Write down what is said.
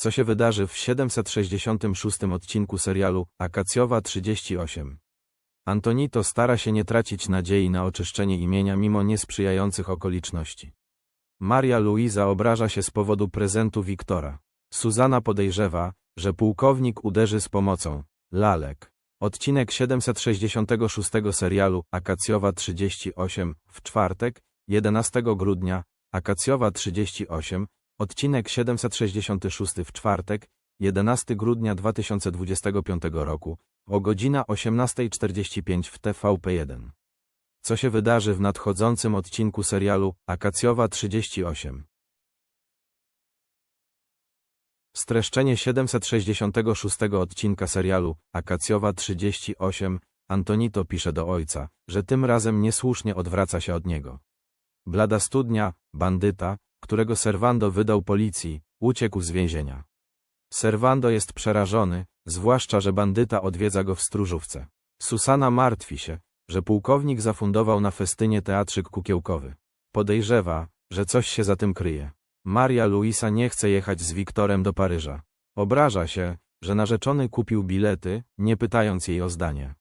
Co się wydarzy w 766 odcinku serialu Akacjowa 38? Antonito stara się nie tracić nadziei na oczyszczenie imienia mimo niesprzyjających okoliczności. Maria Luisa obraża się z powodu prezentu Wiktora. Suzana podejrzewa, że pułkownik uderzy z pomocą. Lalek. Odcinek 766 serialu Akacjowa 38 w czwartek, 11 grudnia, Akacjowa 38, odcinek 766 w czwartek, 11 grudnia 2025 roku, o godzina 18.45 w TVP1. Co się wydarzy w nadchodzącym odcinku serialu Akacjowa 38? Streszczenie 766 odcinka serialu Akacjowa 38 Antonito pisze do ojca, że tym razem niesłusznie odwraca się od niego. Blada studnia, bandyta, którego Servando wydał policji, uciekł z więzienia. Servando jest przerażony, zwłaszcza, że bandyta odwiedza go w stróżówce. Susana martwi się, że pułkownik zafundował na festynie teatrzyk kukiełkowy. Podejrzewa, że coś się za tym kryje. Maria Luisa nie chce jechać z Wiktorem do Paryża. Obraża się, że narzeczony kupił bilety, nie pytając jej o zdanie.